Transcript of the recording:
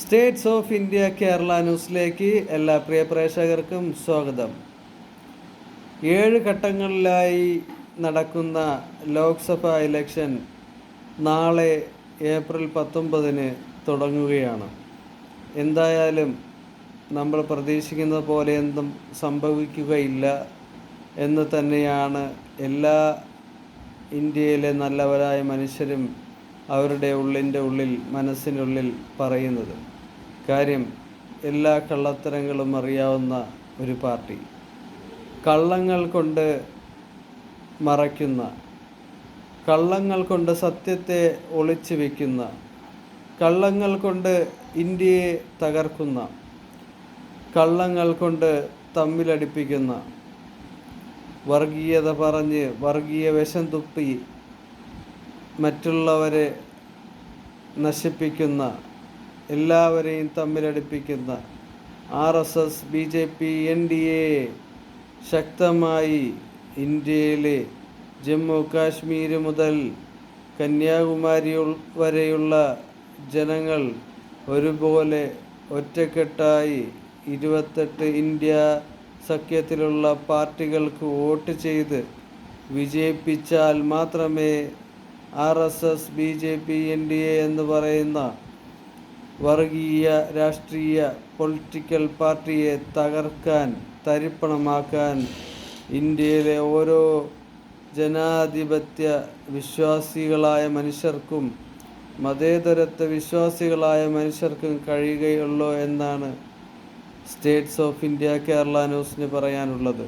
States of India Kerala ന്യൂസിലേക്ക് എല്ലാ പ്രിയ പ്രേക്ഷകർക്കും സ്വാഗതം. ഏഴ് ഘട്ടങ്ങളിലായി നടക്കുന്ന ലോക്സഭ ഇലക്ഷൻ നാളെ ഏപ്രിൽ പത്തൊമ്പതിന് തുടങ്ങുകയാണ്. എന്തായാലും നമ്മൾ പ്രതീക്ഷിക്കുന്നത് എന്തും സംഭവിക്കുകയില്ല എന്ന് തന്നെയാണ് എല്ലാ ഇന്ത്യയിലെ നല്ലവരായ മനുഷ്യരും അവരുടെ ഉള്ളിന്റെ ഉള്ളിൽ മനസ്സിനുള്ളിൽ പറയുന്നത്. കാര്യം എല്ലാ കള്ളത്തരങ്ങളും അറിയാവുന്ന ഒരു പാർട്ടി. കള്ളങ്ങൾ കൊണ്ട് മറയ്ക്കുന്ന കള്ളങ്ങൾ കൊണ്ട് സത്യത്തെ ഒളിച്ചു വയ്ക്കുന്ന കള്ളങ്ങൾ കൊണ്ട് ഇന്ത്യയെ തകർക്കുന്ന കള്ളങ്ങൾ കൊണ്ട് തമ്മിലടിപ്പിക്കുന്ന വർഗീയത പറഞ്ഞ് വർഗീയ വിഷം തുപ്പി മറ്റുള്ളവരെ നശിപ്പിക്കുന്ന എല്ലാവരെയും തമ്മിലടിപ്പിക്കുന്ന R S S B J P N D A ശക്തമായി ഇന്ത്യയിലെ ജമ്മു കാശ്മീർ മുതൽ കന്യാകുമാരി വരെയുള്ള ജനങ്ങൾ ഒരുപോലെ ഒറ്റക്കെട്ടായി ഇരുപത്തെട്ട് ഇന്ത്യ സഖ്യത്തിലുള്ള പാർട്ടികൾക്ക് വോട്ട് ചെയ്ത് വിജയിപ്പിച്ചാൽ മാത്രമേ R S S B J P N D A എന്ന് പറയുന്ന വർഗീയ രാഷ്ട്രീയ പൊളിറ്റിക്കൽ പാർട്ടിയെ തകർക്കാൻ തരിപ്പണമാക്കാൻ ഇന്ത്യയിലെ ഓരോ ജനാധിപത്യ വിശ്വാസികളായ മനുഷ്യർക്കും മതേതരത്വ വിശ്വാസികളായ മനുഷ്യർക്കും കഴിയുകയുള്ളൂ എന്നാണ് സ്റ്റേറ്റ്സ് ഓഫ് ഇന്ത്യ കേരള ന്യൂസിന് പറയാനുള്ളത്.